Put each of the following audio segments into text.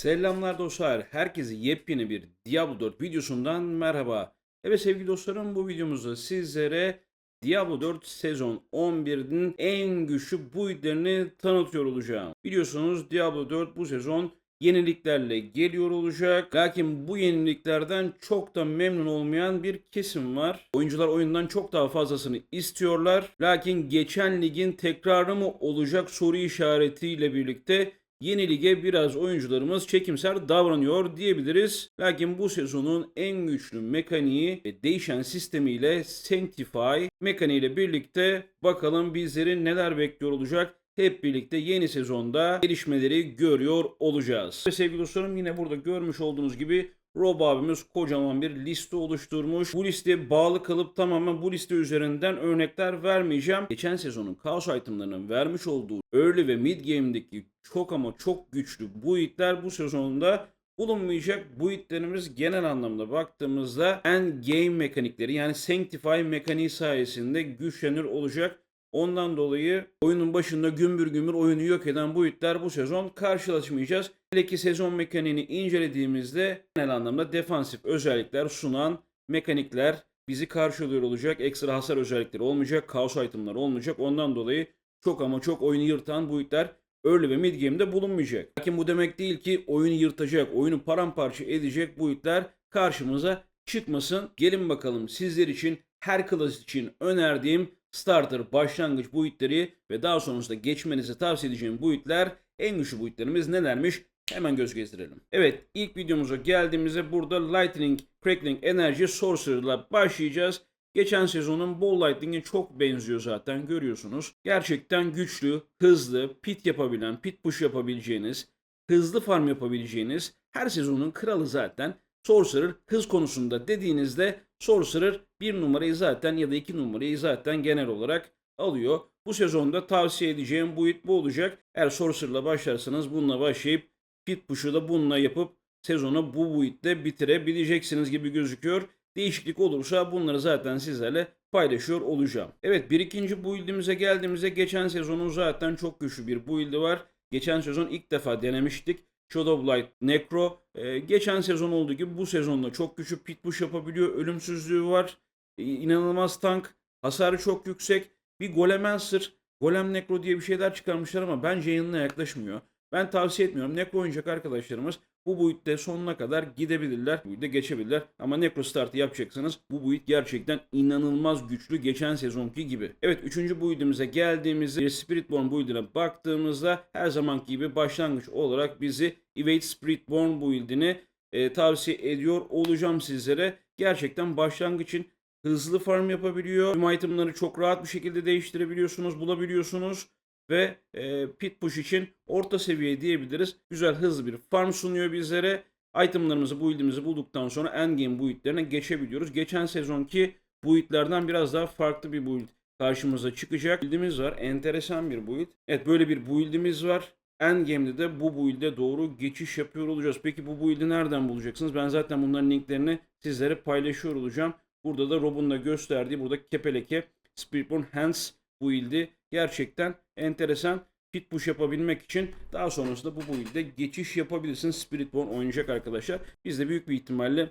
Selamlar dostlar. Herkese yepyeni bir Diablo 4 videosundan merhaba. Evet sevgili dostlarım bu videomuzda sizlere Diablo 4 sezon 11'in en güçlü build'lerini tanıtıyor olacağım. Biliyorsunuz Diablo 4 bu sezon yeniliklerle geliyor olacak. Lakin bu yeniliklerden çok da memnun olmayan bir kesim var. Oyuncular oyundan çok daha fazlasını istiyorlar. Lakin geçen ligin tekrarı mı olacak soru işaretiyle birlikte yeni lige biraz oyuncularımız çekimser davranıyor diyebiliriz. Lakin bu sezonun en güçlü mekaniği ve değişen sistemiyle Sanctify mekaniğiyle birlikte bakalım bizleri neler bekliyor olacak. Hep birlikte yeni sezonda gelişmeleri görüyor olacağız. Ve sevgili dostlarım yine burada görmüş olduğunuz gibi Rob abimiz kocaman bir liste oluşturmuş. Bu listeye bağlı kalıp tamamen bu liste üzerinden örnekler vermeyeceğim. Geçen sezonun Chaos itemlarının vermiş olduğu early ve mid game'deki çok ama çok güçlü build'ler bu sezonda bulunmayacak. Build'lerimiz genel anlamda baktığımızda end game mekanikleri yani Sanctify mekaniği sayesinde güçlenir olacak. Ondan dolayı oyunun başında gümbür gümbür oyunu yok eden bu itler bu sezon karşılaşmayacağız. Hele ki sezon mekaniğini incelediğimizde genel anlamda defansif özellikler sunan mekanikler bizi karşılıyor olacak. Ekstra hasar özellikleri olmayacak. Kaos itemları olmayacak. Ondan dolayı çok ama çok oyunu yırtan bu itler early ve mid game'de bulunmayacak. Lakin bu demek değil ki oyunu yırtacak, oyunu paramparça edecek bu itler karşımıza çıkmasın. Gelin bakalım sizler için her klas için önerdiğim starter başlangıç boyutları ve daha sonrasında geçmenizi tavsiye edeceğim boyutlar en güçlü boyutlarımız nelermiş hemen göz gezdirelim. Evet ilk videomuza geldiğimizde burada Lightning Crackling Energy Sorcerer'la başlayacağız. Geçen sezonun Ball Lightning'e çok benziyor zaten görüyorsunuz. Gerçekten güçlü, hızlı, pit yapabilen, pit push yapabileceğiniz, hızlı farm yapabileceğiniz her sezonun kralı zaten Sorcerer hız konusunda dediğinizde Sorcerer bir numarayı zaten ya da iki numarayı zaten genel olarak alıyor. Bu sezonda tavsiye edeceğim build bu olacak. Eğer Sorcerer'la başlarsanız bununla başlayıp pit push'u da bununla yapıp sezonu bu build'de bitirebileceksiniz gibi gözüküyor. Değişiklik olursa bunları zaten sizlerle paylaşıyor olacağım. Evet bir ikinci build'imize geldiğimizde geçen sezonun zaten çok güçlü bir build'i var. Geçen sezon ilk defa denemiştik. Shadow Blight, Necro. Ee, geçen sezon olduğu gibi bu sezonda çok güçlü pit push yapabiliyor. Ölümsüzlüğü var. Ee, inanılmaz tank. Hasarı çok yüksek. Bir Golemancer, Golem Necro diye bir şeyler çıkarmışlar ama bence yanına yaklaşmıyor. Ben tavsiye etmiyorum. Necro oynayacak arkadaşlarımız bu boyutta sonuna kadar gidebilirler. Bu geçebilirler. Ama Necro startı yapacaksanız bu boyut gerçekten inanılmaz güçlü geçen sezonki gibi. Evet 3. boyutumuza geldiğimizde Spiritborn boyutuna baktığımızda her zamanki gibi başlangıç olarak bizi Evade Spiritborn build'ini e, tavsiye ediyor olacağım sizlere. Gerçekten başlangıç için hızlı farm yapabiliyor. Tüm itemları çok rahat bir şekilde değiştirebiliyorsunuz, bulabiliyorsunuz ve e, pit push için orta seviye diyebiliriz. Güzel hızlı bir farm sunuyor bizlere. Itemlarımızı, build'imizi bulduktan sonra endgame build'lerine geçebiliyoruz. Geçen sezonki build'lerden biraz daha farklı bir build karşımıza çıkacak. Build'imiz var. Enteresan bir build. Evet böyle bir build'imiz var. Endgame'de de bu build'e doğru geçiş yapıyor olacağız. Peki bu build'i nereden bulacaksınız? Ben zaten bunların linklerini sizlere paylaşıyor olacağım. Burada da Rob'un da gösterdiği burada kepeleke Spiritborn Hands build'i gerçekten enteresan pit push yapabilmek için daha sonrasında bu build'e geçiş yapabilirsiniz. Spiritborn oynayacak arkadaşlar. Biz de büyük bir ihtimalle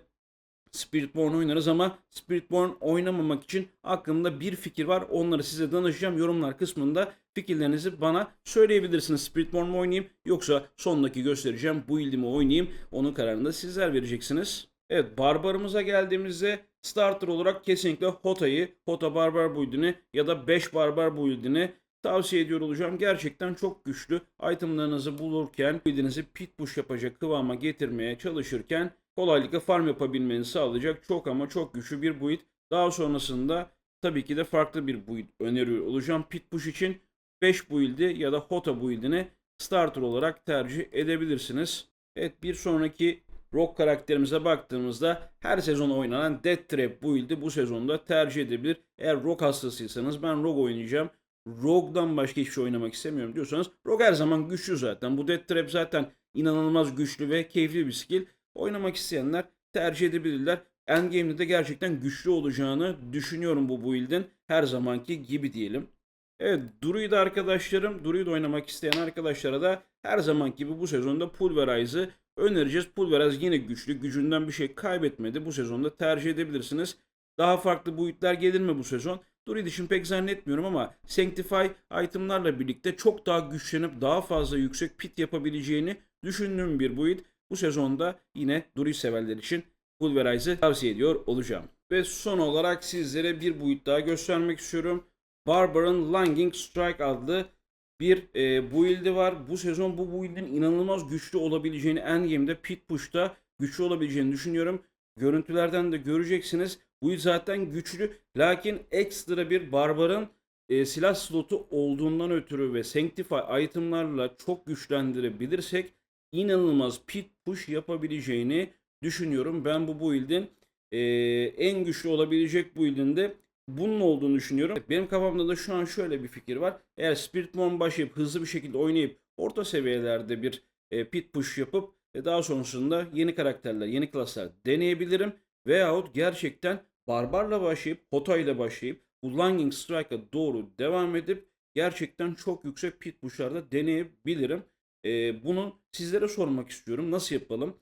Spiritborn oynarız ama Spiritborn oynamamak için aklımda bir fikir var. Onları size danışacağım. Yorumlar kısmında fikirlerinizi bana söyleyebilirsiniz. Spiritborn mu oynayayım yoksa sondaki göstereceğim bu mi oynayayım. Onun kararını da sizler vereceksiniz. Evet barbarımıza geldiğimizde starter olarak kesinlikle Hota'yı, Hota barbar build'ini ya da 5 barbar build'ini tavsiye ediyor olacağım. Gerçekten çok güçlü. Itemlarınızı bulurken build'inizi pit push yapacak kıvama getirmeye çalışırken kolaylıkla farm yapabilmenizi sağlayacak çok ama çok güçlü bir build. Daha sonrasında tabii ki de farklı bir build öneriyor olacağım. Pit push için 5 build'i ya da Hota build'ini starter olarak tercih edebilirsiniz. Evet bir sonraki Rock karakterimize baktığımızda her sezon oynanan Death Trap build'i bu sezonda tercih edebilir. Eğer Rock hastasıysanız ben Rogue oynayacağım. Rogue'dan başka hiçbir şey oynamak istemiyorum diyorsanız Rogue her zaman güçlü zaten. Bu Death Trap zaten inanılmaz güçlü ve keyifli bir skill. Oynamak isteyenler tercih edebilirler. Endgame'de de gerçekten güçlü olacağını düşünüyorum bu build'in. Her zamanki gibi diyelim. Evet Druid arkadaşlarım, Druid oynamak isteyen arkadaşlara da her zaman gibi bu sezonda Pulverize'ı önereceğiz. Pulveraz yine güçlü. Gücünden bir şey kaybetmedi. Bu sezonda tercih edebilirsiniz. Daha farklı boyutlar gelir mi bu sezon? Druid için pek zannetmiyorum ama Sanctify itemlarla birlikte çok daha güçlenip daha fazla yüksek pit yapabileceğini düşündüğüm bir boyut. Bu sezonda yine Druid severler için Pulverized'i tavsiye ediyor olacağım. Ve son olarak sizlere bir boyut daha göstermek istiyorum. Barbar'ın Langing Strike adlı bir e, build'i var. Bu sezon bu build'in inanılmaz güçlü olabileceğini endgame'de pit push'ta güçlü olabileceğini düşünüyorum. Görüntülerden de göreceksiniz. Bu build zaten güçlü. Lakin ekstra bir Barbar'ın e, silah slotu olduğundan ötürü ve Sanctify itemlarla çok güçlendirebilirsek inanılmaz pit push yapabileceğini düşünüyorum. Ben bu build'in e, en güçlü olabilecek build'in de bunun olduğunu düşünüyorum. Benim kafamda da şu an şöyle bir fikir var. Eğer Spirit Bomb başlayıp hızlı bir şekilde oynayıp orta seviyelerde bir e, pit push yapıp e, daha sonrasında yeni karakterler, yeni klaslar deneyebilirim. Veyahut gerçekten Barbar'la başlayıp, Hota ile başlayıp bu Langing Strike'a doğru devam edip gerçekten çok yüksek pit push'larda deneyebilirim. E, bunu sizlere sormak istiyorum. Nasıl yapalım?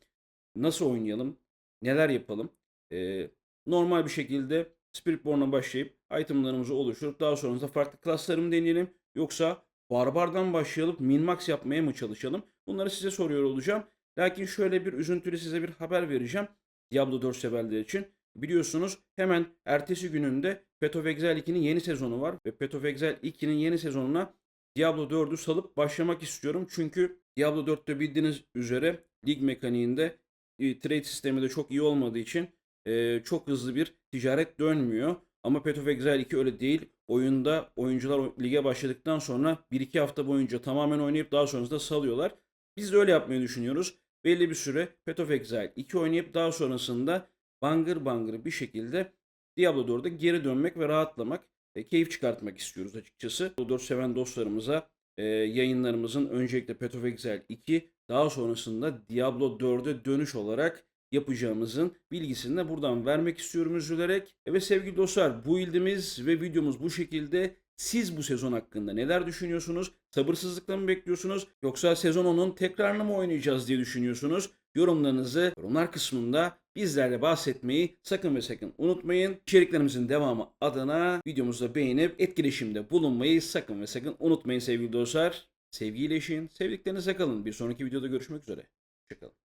Nasıl oynayalım? Neler yapalım? E, normal bir şekilde Spiritborn'a başlayıp itemlarımızı oluşturup daha sonrasında farklı klasları mı deneyelim? Yoksa Barbar'dan başlayalım min-max yapmaya mı çalışalım? Bunları size soruyor olacağım. Lakin şöyle bir üzüntülü size bir haber vereceğim. Diablo 4 severler için. Biliyorsunuz hemen ertesi gününde Path of Exile 2'nin yeni sezonu var. Ve Path of Exile 2'nin yeni sezonuna Diablo 4'ü salıp başlamak istiyorum. Çünkü Diablo 4'te bildiğiniz üzere lig mekaniğinde e, trade sistemi de çok iyi olmadığı için e, çok hızlı bir ticaret dönmüyor. Ama Path of Exile 2 öyle değil. Oyunda oyuncular lige başladıktan sonra 1-2 hafta boyunca tamamen oynayıp daha sonrasında salıyorlar. Biz de öyle yapmayı düşünüyoruz. Belli bir süre Path of Exile 2 oynayıp daha sonrasında bangır bangır bir şekilde Diablo 4'e geri dönmek ve rahatlamak, e, keyif çıkartmak istiyoruz açıkçası. Diablo 4 seven dostlarımıza e, yayınlarımızın öncelikle Path of Exile 2 daha sonrasında Diablo 4'e dönüş olarak yapacağımızın bilgisini de buradan vermek istiyorum üzülerek. Evet sevgili dostlar bu ildimiz ve videomuz bu şekilde. Siz bu sezon hakkında neler düşünüyorsunuz? Sabırsızlıkla mı bekliyorsunuz? Yoksa sezon 10'un tekrarını mı oynayacağız diye düşünüyorsunuz? Yorumlarınızı yorumlar kısmında bizlerle bahsetmeyi sakın ve sakın unutmayın. İçeriklerimizin devamı adına videomuzu beğenip etkileşimde bulunmayı sakın ve sakın unutmayın sevgili dostlar. Sevgiyle yaşayın, sevdiklerinizle kalın. Bir sonraki videoda görüşmek üzere. Hoşçakalın.